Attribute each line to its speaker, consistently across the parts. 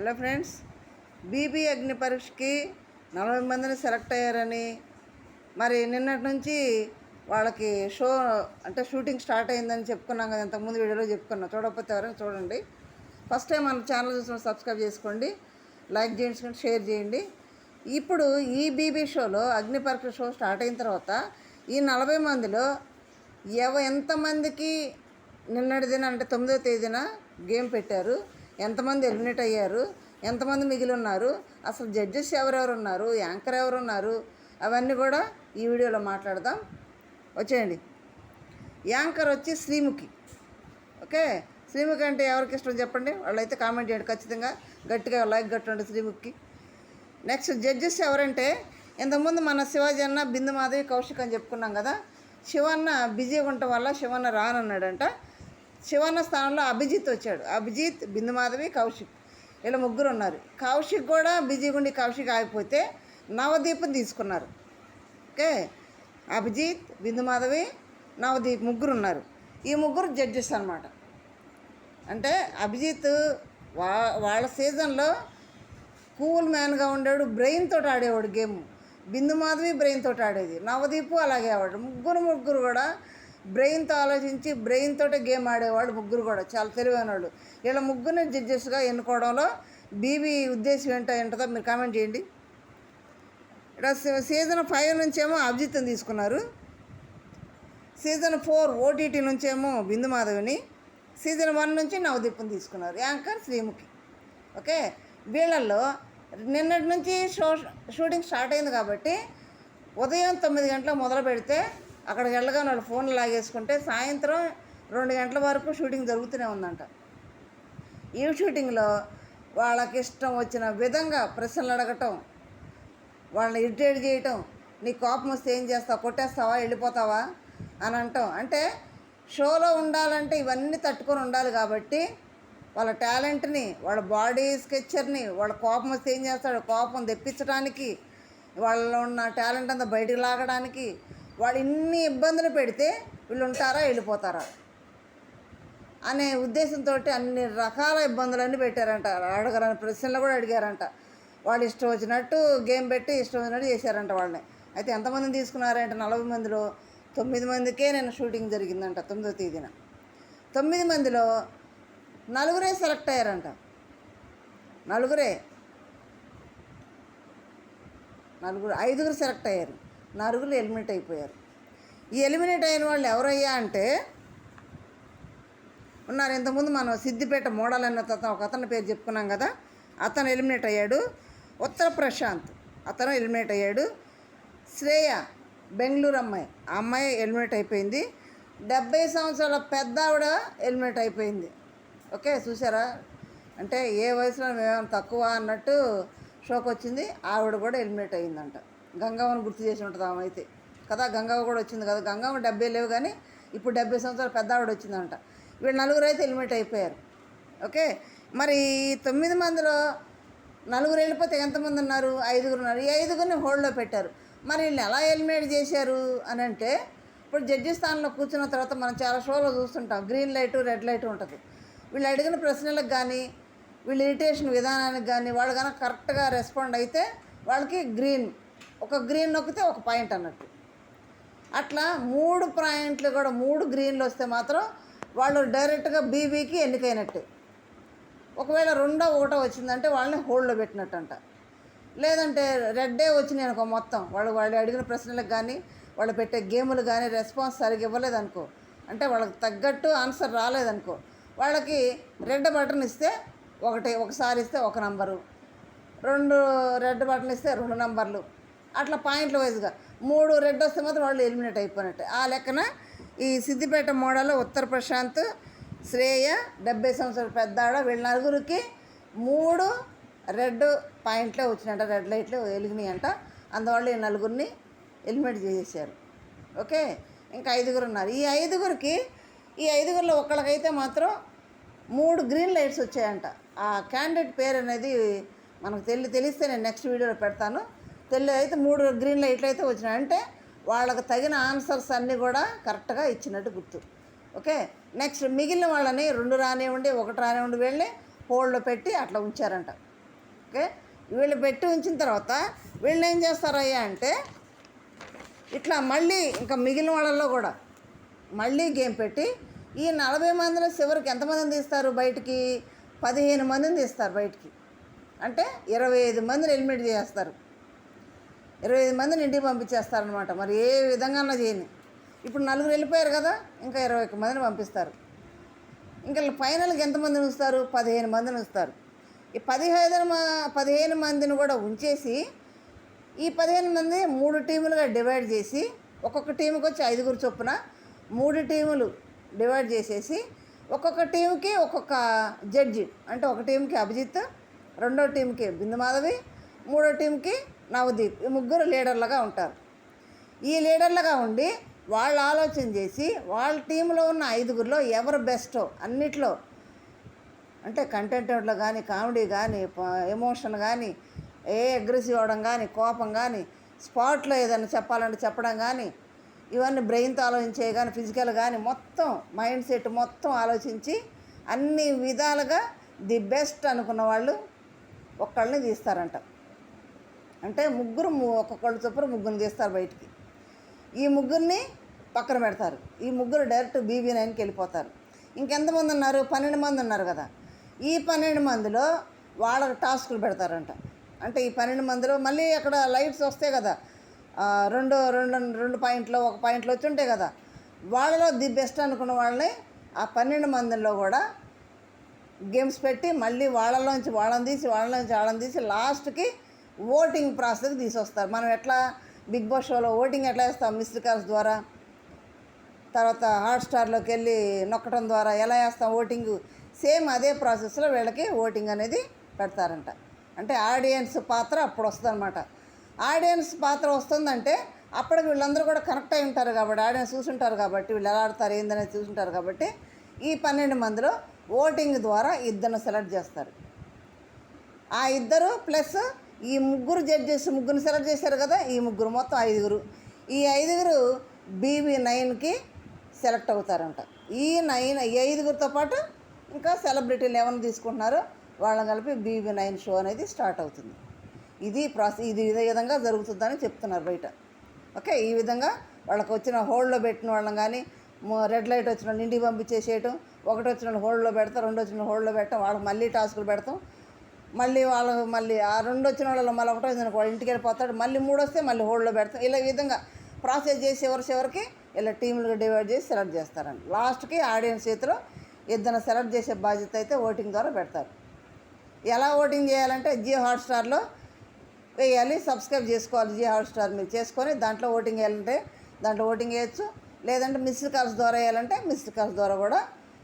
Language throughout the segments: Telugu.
Speaker 1: హలో ఫ్రెండ్స్ బీబీ అగ్ని పరీక్షకి నలభై మందిని సెలెక్ట్ అయ్యారని. మరి నిన్నటి నుంచి వాళ్ళకి షో అంటే షూటింగ్ స్టార్ట్ అయిందని చెప్పుకున్నాం కదా ఇంతకుముందు వీడియోలో చెప్పుకున్నాం. చూడకపోతే ఎవరైనా చూడండి. ఫస్ట్ టైం మన ఛానల్ చూసిన సబ్స్క్రైబ్ చేసుకోండి లైక్ చేయించుకోండి షేర్ చేయండి. ఇప్పుడు ఈ బీబీ షోలో అగ్ని పరీక్ష షో స్టార్ట్ అయిన తర్వాత ఈ నలభై మందిలో ఎవ ఎంతమందికి నిన్నటి దిన అంటే తొమ్మిదో తేదీన గేమ్ పెట్టారు? ఎంతమంది ఎలిమినేట్ అయ్యారు? ఎంతమంది మిగిలి ఉన్నారు? అసలు జడ్జెస్ ఎవరెవరు ఉన్నారు? యాంకర్ ఎవరు ఉన్నారు? అవన్నీ కూడా ఈ వీడియోలో మాట్లాడదాం. వచ్చేయండి. యాంకర్ వచ్చి శ్రీముఖి. ఓకే? శ్రీముఖి అంటే ఎవరికి ఇష్టం చెప్పండి? వాళ్ళైతే కామెంట్ చేయండి. ఖచ్చితంగా గట్టిగా లైక్ కట్టండి శ్రీముఖికి. నెక్స్ట్ జడ్జెస్ ఎవరంటే ఇంతకుముందు మన శివాజీ అన్న బిందు మాధవి కౌశిక్ అని చెప్పుకున్నాం కదా. శివన్న బిజీగా ఉండటం వల్ల శివన్న రానన్నాడంట. శివన్న స్థానంలో అభిజిత్ వచ్చాడు. అభిజిత్ బిందుమాధవి కౌశిక్. ఇలా ముగ్గురు ఉన్నారు. కౌశిక్ కూడా బిజీగా ఉండి కౌశిక్ ఆగిపోతే నవదీపం తీసుకున్నారు. ఓకే? అభిజిత్ బిందుమాధవి నవదీప్ ముగ్గురు ఉన్నారు. ఈ ముగ్గురు జడ్జెస్ అన్నమాట. అంటే అభిజిత్ వా వాళ్ళ సీజన్లో కూల్ మ్యాన్గా ఉండేవాడు బ్రెయిన్ తోటి ఆడేవాడు గేమ్ బిందు మాధవి బ్రెయిన్ తోటి ఆడేది. నవదీపు అలాగే ఆడాడు ముగ్గురు ముగ్గురు కూడా బ్రెయిన్తో ఆలోచించి బ్రెయిన్ తోటే గేమ్ ఆడేవాళ్ళు ముగ్గురు కూడా చాలా తెలివైన వాళ్ళు వీళ్ళ ముగ్గురిని జడ్జెస్గా ఎన్నుకోవడంలో బీబీ ఉద్దేశం ఏంటో ఏంటో మీరు కామెంట్ చేయండి. ఇక్కడ సీజన్ ఫైవ్ నుంచేమో అభిజిత్ని తీసుకున్నారు. సీజన్ ఫోర్ ఓటీటీ నుంచేమో బిందు మాధవిని సీజన్ వన్ నుంచి నవదీప్ని తీసుకున్నారు యాంకర్ శ్రీముఖి. ఓకే? వీళ్ళల్లో నిన్నటి నుంచి షో షూటింగ్ స్టార్ట్ అయింది కాబట్టి ఉదయం తొమ్మిది గంటల మొదలు పెడితే అక్కడికి వెళ్ళగానే వాళ్ళు ఫోన్లు లాగేసుకుంటే సాయంత్రం రెండు గంటల వరకు షూటింగ్ జరుగుతూనే ఉందంట. ఈ షూటింగ్లో వాళ్ళకి ఇష్టం వచ్చిన విధంగా ప్రశ్నలు అడగటం వాళ్ళని ఇరిటేట్ చేయటం నీ కోపం వస్తే ఏం చేస్తావు? కొట్టేస్తావా? వెళ్ళిపోతావా? అని అంటాం. అంటే షోలో ఉండాలంటే ఇవన్నీ తట్టుకొని ఉండాలి కాబట్టి వాళ్ళ టాలెంట్ని వాళ్ళ బాడీ స్కెచ్చర్ని వాళ్ళ కోపం వస్తే ఏం చేస్తాడు? కోపం తెప్పించడానికి వాళ్ళలో ఉన్న టాలెంట్ అంతా బయటికి లాగడానికి వాళ్ళు ఇన్ని ఇబ్బందులు పెడితే వీళ్ళు ఉంటారా వెళ్ళిపోతారా? అనే ఉద్దేశంతో అన్ని రకాల ఇబ్బందులన్నీ పెట్టారంట. అడగరని ప్రశ్నలు కూడా అడిగారంట. వాళ్ళు ఇష్టం వచ్చినట్టు గేమ్ పెట్టి ఇష్టం వచ్చినట్టు చేశారంట వాళ్ళని. అయితే ఎంతమందిని తీసుకున్నారంటే? నలభై మందిలో తొమ్మిది మందికే నేను షూటింగ్ జరిగిందంట తొమ్మిదో తేదీన. తొమ్మిది మందిలో నలుగురే సెలెక్ట్ అయ్యారంట. నలుగురే. నలుగురు ఐదుగురు సెలెక్ట్ అయ్యారు. నరుగులు ఎలిమినేట్ అయిపోయారు. ఈ ఎలిమినేట్ అయిన వాళ్ళు ఎవరయ్యా అంటే ఉన్నారు ఇంతకుముందు మనం సిద్దిపేట మోడల్ అన్న ఒక అతని పేరు చెప్పుకున్నాం కదా అతను ఎలిమినేట్ అయ్యాడు. ఉత్తర ప్రశాంత్ అతను ఎలిమినేట్ అయ్యాడు. శ్రేయ బెంగళూరు అమ్మాయి ఆ అమ్మాయి ఎలిమినేట్ అయిపోయింది. డెబ్బై సంవత్సరాల పెద్ద ఆవిడ ఎలిమినేట్ అయిపోయింది. ఓకే చూసారా అంటే ఏ వయసులో మేమేమైనా తక్కువ అన్నట్టు షోక్ వచ్చింది. ఆవిడ కూడా ఎలిమినేట్ అయ్యిందంట. గంగవ్వను గుర్తు చేసి ఉంటుంది ఆమె అయితే కదా గంగవ్వ కూడా వచ్చింది కదా. గంగవ్వ డెబ్బై లేవు కానీ ఇప్పుడు డెబ్బై సంవత్సరాలు పెద్ద ఆవిడ వచ్చిందంట. వీళ్ళు నలుగురు అయితే ఎలిమినేట్ అయిపోయారు. ఓకే? మరి తొమ్మిది మందిలో నలుగురు వెళ్ళిపోతే ఎంతమంది ఉన్నారు? ఐదుగురు ఉన్నారు. ఈ ఐదుగురిని హోల్డ్లో పెట్టారు. మరి వీళ్ళు ఎలా ఎలిమినేట్ చేశారు అని అంటే ఇప్పుడు జడ్జి స్థానంలో కూర్చున్న తర్వాత మనం చాలా షోలో చూస్తుంటాం. గ్రీన్ లైట్ రెడ్ లైట్ ఉంటుంది. వీళ్ళు అడిగిన ప్రశ్నలకు కానీ వీళ్ళ ఇరిటేషన్ విధానానికి కానీ వాళ్ళు కనుక కరెక్ట్గా రెస్పాండ్ అయితే వాళ్ళకి గ్రీన్ ఒక గ్రీన్ నొక్కితే ఒక పాయింట్ అన్నట్టు. అట్లా మూడు పాయింట్లు కూడా మూడు గ్రీన్లు వస్తే మాత్రం వాళ్ళు డైరెక్ట్గా బీబీకి ఎన్నికైనట్టు. ఒకవేళ రెండో ఒకటో వచ్చిందంటే వాళ్ళని హోల్డ్లో పెట్టినట్టు అంట లేదంటే రెడ్డే వచ్చినాయి అనుకో మొత్తం. వాళ్ళు వాళ్ళు అడిగిన ప్రశ్నలకు కానీ వాళ్ళు పెట్టే గేములు కానీ రెస్పాన్స్ సరిగ్గా ఇవ్వలేదనుకో అంటే వాళ్ళకి తగ్గట్టు ఆన్సర్ రాలేదనుకో. వాళ్ళకి రెడ్ బటన్ ఇస్తే ఒకటి ఒకసారి ఇస్తే ఒక నంబరు. రెండు రెడ్ బటన్ ఇస్తే రెండు నంబర్లు. అట్లా పాయింట్ల వైజ్గా మూడు రెడ్ వస్తే మాత్రం వాళ్ళు ఎలిమినేట్ అయిపోయినట్టు. ఆ లెక్కన ఈ సిద్దిపేట మోడల్లో ఉత్తర ప్రశాంత్ శ్రేయ డెబ్బై సంవత్సరాల పెద్దాడ వీళ్ళ నలుగురికి మూడు రెడ్ పాయింట్లే వచ్చినాయంట రెడ్ లైట్లు వెలిగినాయి అంట అందువల్ల ఈ నలుగురిని ఎలిమినేట్ చేసేసారు. ఓకే? ఇంకా ఐదుగురు ఉన్నారు. ఈ ఐదుగురికి ఈ ఐదుగురిలో ఒకళ్ళకైతే మాత్రం మూడు గ్రీన్ లైట్స్ వచ్చాయంట. ఆ క్యాండిడేట్ పేరు అనేది మనకు తెలి తెలిస్తే నేను నెక్స్ట్ వీడియోలో పెడతాను. తెల్ల అయితే మూడు గ్రీన్ లైట్లు అయితే వచ్చినాయి. అంటే వాళ్ళకి తగిన ఆన్సర్స్ అన్నీ కూడా కరెక్ట్గా ఇచ్చినట్టు గుర్తు. ఓకే నెక్స్ట్ మిగిలిన వాళ్ళని రెండు రానివ్వండి ఒకటి రానివ్వండి వెళ్ళి హోల్డ్లో పెట్టి అట్లా ఉంచారంట. ఓకే వీళ్ళు పెట్టి ఉంచిన తర్వాత వీళ్ళు ఏం చేస్తారయ్యా అంటే ఇట్లా మళ్ళీ ఇంకా మిగిలిన వాళ్ళల్లో కూడా మళ్ళీ గేమ్ పెట్టి ఈ నలభై మందిలో చివరికి ఎంతమందిని తీస్తారు బయటికి? పదిహేను మందిని తీస్తారు బయటికి. అంటే ఇరవై ఐదు మందిని ఎలిమినేట్ చేస్తారు. ఇరవై ఐదు మందిని ఇంటికి పంపించేస్తారనమాట మరి ఏ విధంగా చేయని. ఇప్పుడు నలుగురు వెళ్ళిపోయారు కదా ఇంకా ఇరవై ఒక్క మందిని పంపిస్తారు. ఇంకా ఫైనల్కి ఎంతమందిని ఉంచుతారు? పదిహేను మందిని ఉంచుతారు. ఈ పదిహేను పదిహేను మందిని కూడా ఉంచేసి ఈ పదిహేను మంది మూడు టీములుగా డివైడ్ చేసి ఒక్కొక్క టీంకి వచ్చి ఐదుగురు చొప్పున మూడు టీములు డివైడ్ చేసేసి ఒక్కొక్క టీంకి ఒక్కొక్క జడ్జి అంటే ఒక టీంకి అభిజిత్ రెండో టీంకి బిందు మాధవి మూడో టీంకి నవదీప్ ఈ ముగ్గురు లీడర్లుగా ఉంటారు. ఈ లీడర్లుగా ఉండి వాళ్ళు ఆలోచన చేసి వాళ్ళ టీంలో ఉన్న ఐదుగురిలో ఎవరు బెస్టో అన్నిట్లో అంటే కంటెంట్లో కానీ కామెడీ కానీ ఎమోషన్ కానీ ఏ అగ్రెసివ్ అవడం కానీ కోపం కానీ స్పాట్లో ఏదైనా చెప్పాలంటే చెప్పడం కానీ ఇవన్నీ బ్రెయిన్తో ఆలోచించే కానీ ఫిజికల్ కానీ మొత్తం మైండ్ సెట్ మొత్తం ఆలోచించి అన్ని విధాలుగా ది బెస్ట్ అనుకున్న వాళ్ళు ఒక్కళ్ళని తీస్తారంట. అంటే ముగ్గురు ము- ఒక్కొక్కళ్ళు చొప్పున ముగ్గురిని తీస్తారు బయటికి. ఈ ముగ్గురిని పక్కన పెడతారు. ఈ ముగ్గురు డైరెక్ట్ బీబీ నైన్కి వెళ్ళిపోతారు. ఇంకెంతమంది ఉన్నారు? పన్నెండు మంది ఉన్నారు కదా. ఈ పన్నెండు మందిలో వాళ్ళకి టాస్కులు పెడతారంట. అంటే ఈ పన్నెండు మందిలో మళ్ళీ అక్కడ లైట్స్ వస్తాయి కదా. రెండు రెండు రెండు పాయింట్లో ఒక పాయింట్లు వచ్చి ఉంటాయి కదా. వాళ్ళలో ది బెస్ట్ అనుకున్న వాళ్ళని ఆ పన్నెండు మందిలో కూడా గేమ్స్ పెట్టి మళ్ళీ వాళ్ళలోంచి వాళ్ళని తీసి వాళ్ళలోంచి వాళ్ళని తీసి లాస్ట్కి ఓటింగ్ ప్రాసెస్కి తీసుకొస్తారు మనం ఎట్లా బిగ్ బాస్ షోలో ఓటింగ్ ఎట్లా వేస్తాం? మిస్డ్ కాల్స్ ద్వారా తర్వాత హాట్స్టార్లోకి వెళ్ళి నొక్కడం ద్వారా ఎలా వేస్తాం ఓటింగ్? సేమ్ అదే ప్రాసెస్లో వీళ్ళకి ఓటింగ్ అనేది పెడతారంట. అంటే ఆడియన్స్ పాత్ర అప్పుడు వస్తుందన్నమాట. ఆడియన్స్ పాత్ర వస్తుందంటే అప్పటికి వీళ్ళందరూ కూడా కనెక్ట్ అయి ఉంటారు కాబట్టి ఆడియన్స్ చూసుంటారు కాబట్టి వీళ్ళు ఎలా ఆడతారు ఏందనేది చూసుంటారు కాబట్టి ఈ పన్నెండు మందిలో ఓటింగ్ ద్వారా ఇద్దరిని సెలెక్ట్ చేస్తారు. ఆ ఇద్దరు ప్లస్ ఈ ముగ్గురు జడ్జెస్ ముగ్గురు సెలెక్ట్ చేశారు కదా ఈ ముగ్గురు మొత్తం ఐదుగురు. ఈ ఐదుగురు బీబీ నైన్కి సెలెక్ట్ అవుతారంట. ఈ నైన్ ఈ ఐదుగురితో పాటు ఇంకా సెలబ్రిటీలు ఎవరిని తీసుకుంటున్నారో. వాళ్ళని కలిపి బీబీ నైన్ షో అనేది స్టార్ట్ అవుతుంది. ఇది ప్రాసెస్ ఇది ఇదే విధంగా జరుగుతుందని చెప్తున్నారు బయట. ఓకే ఈ విధంగా వాళ్ళకి వచ్చిన హోల్డ్లో పెట్టిన వాళ్ళని కానీ రెడ్ లైట్ వచ్చిన వాళ్ళు ఇంటికి పంపించేసేయటం ఒకటి వచ్చిన హోల్డ్లో పెడతాం రెండు వచ్చిన హోల్డ్లో పెట్టాం వాళ్ళకి మళ్ళీ టాస్కులు పెడతాం మళ్ళీ వాళ్ళు మళ్ళీ ఆ రెండు వచ్చిన వాళ్ళు మళ్ళీ ఒకటో వచ్చిన వాళ్ళు ఇంటికి వెళ్ళిపోతాడు మళ్ళీ మూడు వస్తే మళ్ళీ హోల్డ్లో పెడతాం ఇలా విధంగా ప్రాసెస్ చేసి ఎవరి చివరికి ఇలా టీంలుగా డివైడ్ చేసి సెలెక్ట్ చేస్తారండి. లాస్ట్కి ఆడియన్స్ చేతిలో ఇద్దరు సెలెక్ట్ చేసే బాధ్యత అయితే ఓటింగ్ ద్వారా పెడతారు. ఎలా ఓటింగ్ చేయాలంటే జియో హాట్స్టార్లో వేయాలి సబ్స్క్రైబ్ చేసుకోవాలి జియో హాట్స్టార్ మీరు చేసుకొని దాంట్లో ఓటింగ్ వేయాలంటే దాంట్లో ఓటింగ్ వేయచ్చు లేదంటే మిస్డ్ కాల్స్ ద్వారా వేయాలంటే మిస్డ్ కాల్స్ ద్వారా కూడా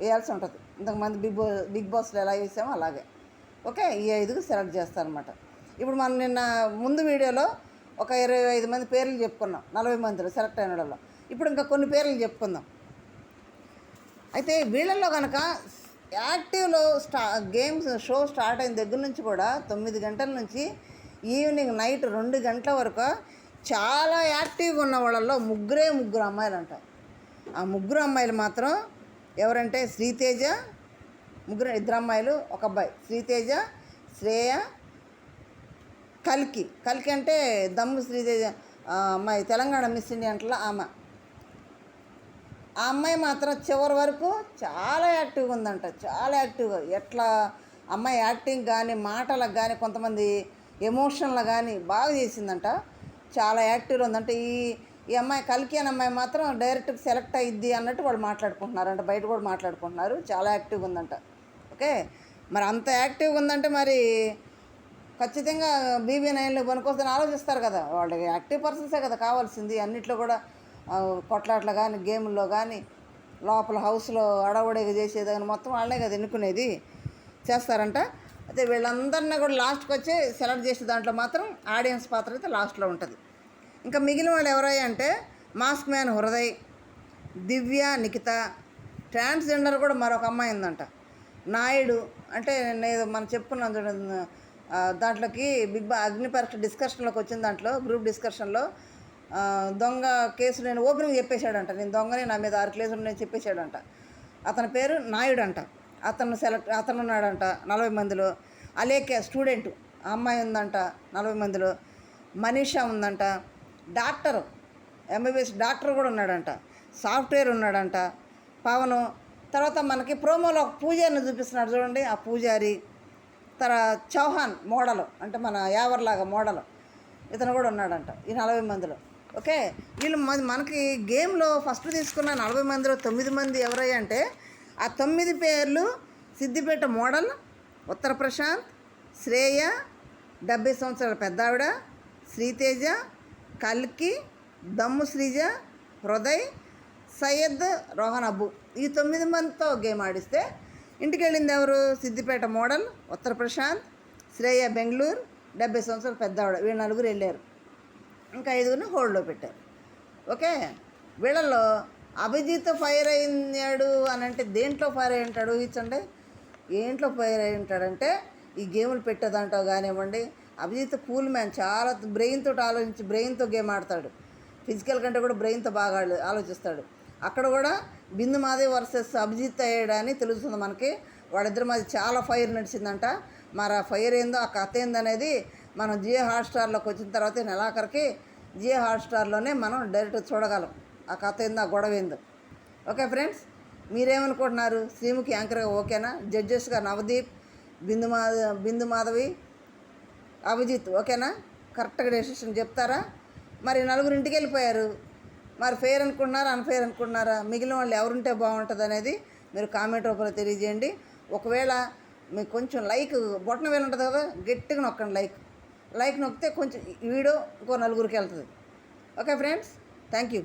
Speaker 1: వేయాల్సి ఉంటుంది. ఇంతకుమంది బిగ్ బిగ్ బాస్లో ఎలా వేసామో అలాగే. ఓకే ఈ ఐదుగురు సెలెక్ట్ చేస్తారనమాట ఇప్పుడు మనం నిన్న ముందు వీడియోలో ఒక ఇరవై ఐదు మంది పేర్లు చెప్పుకున్నాం నలభై మందిలో సెలెక్ట్ అయిన వాళ్ళలో ఇప్పుడు ఇంకా కొన్ని పేర్లు చెప్పుకుందాం. అయితే వీళ్ళల్లో కనుక యాక్టివ్లో స్టా గేమ్స్ షో స్టార్ట్ అయిన దగ్గర నుంచి కూడా తొమ్మిది గంటల నుంచి ఈవినింగ్ నైట్ రెండు గంటల వరకు చాలా యాక్టివ్గా ఉన్న వాళ్ళల్లో ముగ్గురే ముగ్గురు అమ్మాయిలు అంట ఆ ముగ్గురు అమ్మాయిలు మాత్రం ఎవరంటే శ్రీతేజ ముగ్గురు ఇద్దరు అమ్మాయిలు ఒక అబ్బాయి. శ్రీతేజ శ్రేయ కల్కి. కల్కి అంటే దమ్ము శ్రీతేజ అమ్మాయి. తెలంగాణ మిస్ ఇండియా అంటలో ఆమె. ఆ అమ్మాయి మాత్రం చివరి వరకు చాలా యాక్టివ్గా ఉందంట. చాలా యాక్టివ్గా. ఎట్లా అమ్మాయి యాక్టింగ్ కానీ మాటలకు కానీ కొంతమంది ఎమోషన్లు కానీ బాగా చేసిందంట. చాలా యాక్టివ్గా ఉందంటే. ఈ ఈ అమ్మాయి కల్కి అనే అమ్మాయి మాత్రం డైరెక్ట్ సెలెక్ట్ అయ్యిద్ది అన్నట్టు వాళ్ళు మాట్లాడుకుంటున్నారంట. బయట కూడా మాట్లాడుకుంటున్నారు. చాలా యాక్టివ్గా ఉందంట. ఓకే. మరి అంత యాక్టివ్గా ఉందంటే మరి ఖచ్చితంగా బీబీ నైన్లో పనికొస్తుందని ఆలోచిస్తారు కదా. వాళ్ళకి యాక్టివ్ పర్సన్సే కదా కావాల్సింది. అన్నిట్లో కూడా కొట్లాట్లు కానీ గేముల్లో కానీ లోపల హౌస్లో అడవడిగా చేసేది కానీ మొత్తం వాళ్ళే కదా ఎన్నుకునేది. చేస్తారంట. అయితే వీళ్ళందరినీ కూడా లాస్ట్కి వచ్చి సెలెక్ట్ చేసే దాంట్లో మాత్రం ఆడియన్స్ పాత్ర అయితే లాస్ట్లో ఉంటుంది. ఇంకా మిగిలిన వాళ్ళు ఎవరై అంటే mask man Hriday Divya Nikhita transgender కూడా మరొక అమ్మాయి ఉందంట. నాయుడు అంటే నేను మనం చెప్పుకున్నాం చూడండి దాంట్లోకి బిగ్ బా అగ్ని పరీక్ష డిస్కషన్లోకి వచ్చిన దాంట్లో గ్రూప్ డిస్కషన్లో దొంగ కేసు నేను ఓపెనింగ్ చెప్పేశాడంట. నేను దొంగని నా మీద ఆరు కేసులు నేను చెప్పేశాడంట. అతని పేరు నాయుడు అంట అతను సెలెక్ట్ అతను ఉన్నాడంట నలభై మందిలో. అలేఖ్య స్టూడెంట్ అమ్మాయి ఉందంట నలభై మందిలో. మనీషా ఉందంట. డాక్టర్ ఎంబీబీఎస్ డాక్టర్ కూడా ఉన్నాడంట. సాఫ్ట్వేర్ ఉన్నాడంట. పవను తర్వాత మనకి ప్రోమోలో ఒక పూజారిని చూపిస్తున్నాడు చూడండి ఆ పూజారి. తర్వాత చౌహాన్ మోడల్ అంటే మన యావర్లాగా మోడలు. ఇతను కూడా ఉన్నాడంట ఈ నలభై మందిలో. ఓకే వీళ్ళు మన- మనకి గేమ్లో ఫస్ట్ తీసుకున్న నలభై మందిలో తొమ్మిది మంది ఎవరయ్యంటే ఆ తొమ్మిది పేర్లు సిద్దిపేట మోడల్ ఉత్తర ప్రశాంత్ శ్రేయ డెబ్బై సంవత్సరాల పెద్దావిడ శ్రీతేజ కల్కి దమ్ము శ్రీజ హృదయ్ సయ్యద్ రోహన్ అబ్బు. ఈ తొమ్మిది మందితో గేమ్ ఆడిస్తే ఇంటికి వెళ్ళింది ఎవరు? సిద్దిపేట మోడల్ ఉత్తర ప్రశాంత్ శ్రేయ బెంగళూరు డెబ్బై సంవత్సరాలు పెద్దవాడు. వీళ్ళు నలుగురు వెళ్ళారు. ఇంకా ఐదుగురిని హోల్డ్లో పెట్టారు. ఓకే? వీళ్ళల్లో అభిజిత్ ఫైర్ అయ్యాడు అని అంటే దేంట్లో ఫైర్ అయి ఉంటాడు ఇచ్చండి ఏంట్లో ఫైర్ అయి ఉంటాడంటే ఈ గేములు పెట్టేదంటావు కానివ్వండి. అభిజిత్ కూల్ మ్యాన్ చాలా బ్రెయిన్తో ఆలోచించి బ్రెయిన్తో గేమ్ ఆడతాడు. ఫిజికల్ కంటే కూడా బ్రెయిన్తో బాగా ఆలోచిస్తాడు. అక్కడ కూడా బిందు మాదే వర్సెస్ అభిజిత్ అయ్యాడని తెలుస్తుంది మనకి. వాళ్ళిద్దరి మధ్య చాలా ఫైర్ నడిచిందంట. మరి ఆ ఫైర్ ఏందో ఆ కథ ఏందనేది మనం జియో హాట్స్టార్లోకి వచ్చిన తర్వాత నెలాఖరికి జియో హాట్స్టార్లోనే మనం డైరెక్ట్ చూడగలం. ఆ కథ ఏందో ఆ గొడవ ఏందో. ఓకే ఫ్రెండ్స్ మీరేమనుకుంటున్నారు? శ్రీముఖి యాంకర్గా ఓకేనా? జడ్జెస్గా నవదీప్ బిందు మాధ బిందు మాధవి అభిజిత్ ఓకేనా? కరెక్ట్గా డెసిషన్ చెప్తారా? మరి నలుగురు ఇంటికి వెళ్ళిపోయారు. మరి ఫెయిర్ అనుకుంటున్నారా అన్ఫెయిర్ అనుకుంటున్నారా మిగిలిన వాళ్ళు ఎవరుంటే బాగుంటుంది అనేది మీరు కామెంట్ రూపంలో తెలియజేయండి. ఒకవేళ మీకు కొంచెం లైక్ బొట్టన వేలు ఉంటుంది కదా గట్టిగా నొక్కండి లైక్ లైక్ నొక్కితే కొంచెం వీడియో ఇంకో నలుగురికి వెళ్తుంది. Okay friends thank you